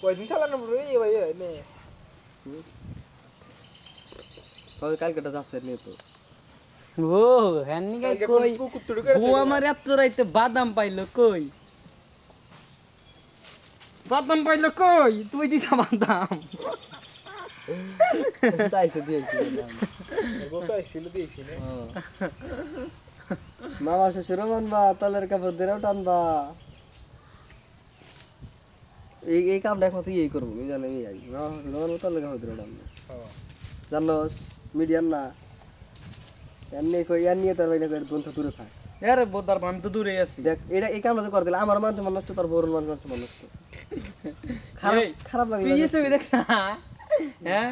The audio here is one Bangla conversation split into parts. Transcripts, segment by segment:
কয়দিন চালানো রে ভাই নে তবে কালকেটা যাচ্ছে নিয়ে তো। ও হ্যান নিগাই কালকে কই? কোন কুত্তুড়ি করে ও আমার এত রাইতে বাদাম পাইলো কই? বাদাম পাইলো কই? তুই দিছা বাদাম। চাইছে দিয়েছি নে। মামা শ্বশুরও মানবা তলের কাপড় দিলেও টানবা। এই এই কামটা এখন তুই এই করব জানি আমি আই। তলের কাপড় দিলেও টানবা হ্যাঁ জানোস মিডিয়ান না। এমনি কই এর নিয়ে তোর বাইরে গ্রন্থ দূরে থাক। আরে বোদার আমি তো দূরে আছি। দেখ এটা এই কামটা তো করে দিলে আমার মানুষ মানুষ তো তোর বড় মানুষ মানুষ মানুষ খারাপ খারাপ লাগে তুই এই ছবি দেখ হ্যাঁ?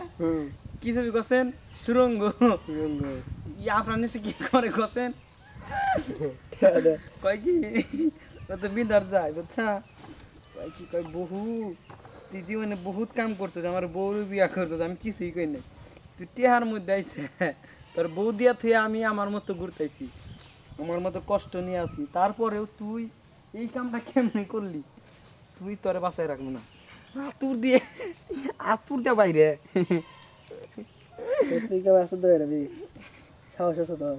কি ছবি করছেন? সুরঙ্গ। সুরঙ্গ। ই আপনার নিশ্চয় কি করে করছেন? কয় কি? ও তো বিদার যায় বুঝছা? কি কয় বহু। তুই জীবনে বহুত কাম করছিস আমার বউর বিয়া করছিস আমি কিছুই কই নাই। তুই টেহার মধ্যে আইছে। তোর বউ দিয়া তুই আমি আমার মতো ঘুরতেছি আমার মতো কষ্ট নিয়ে আসি তারপরেও তুই এই কামটা কেমনে করলি? তুই তোরে বাঁচাই রাখব না। আতুর দিয়ে আতুর দিয়ে বাইরে?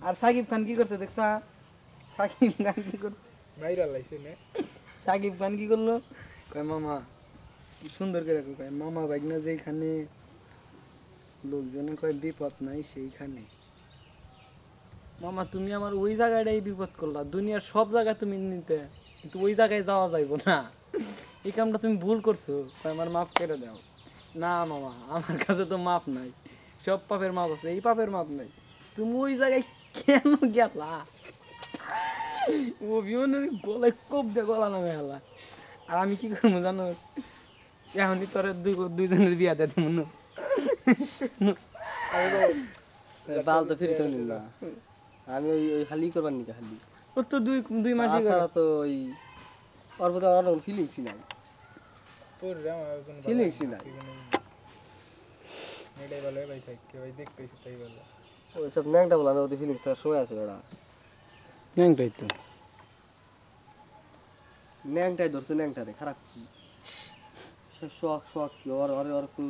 আর সাকিব খান কি করছে দেখছা? সাকিব খান কি করছে? মাইরা লাইছে নে। সাকিব খান কি করল? কয় মামা সুন্দর করে রাখো কয় মামা বাইকনা যেখানে লোকজনে কয় বিপদ নাই সেইখানে। মামা তুমি আমার ওই জায়গাটাই বিপদ করলা। দুনিয়ার সব জায়গায় তুমি নিতে কিন্তু ওই জায়গায় যাওয়া যাইব না। এই কামটা তুমি ভুল করছ। কয় আমার মাফ করে দাও। না মামা আমার কাছে তো মাপ নাই। সব পাপের মাপ আছে এই পাপের মাপ নাই। তুমি ওই জায়গায় কেন গেলা? অভিমানের গলায় কোপ দিয়ে গলা নামে হেলা আর আমি কি করব জানো এখনই তোর দুই দুইজনের বিয়া দেয় মনে বাল তো ফিরতে নিল না আমি ওই ওই খালি করবার নিকে খালি ও তো দুই দুই মাস তাছাড়া তো ওই অল্প তো আমার ফিলিংসই নাই কোনো নাই এটাই ভালো ভাই থাককে ভাই দেখতেছি তাই ভালো ওই সব ন্যাংটা বলা না ওদের ফিলিংস থাকার সময় আছে ওরা ন্যাংটাই তো। ন্যাংটাই ধরছে ন্যাংটারে খারাপ কি? শখ শখ কি? ওর ওর ওর কোনো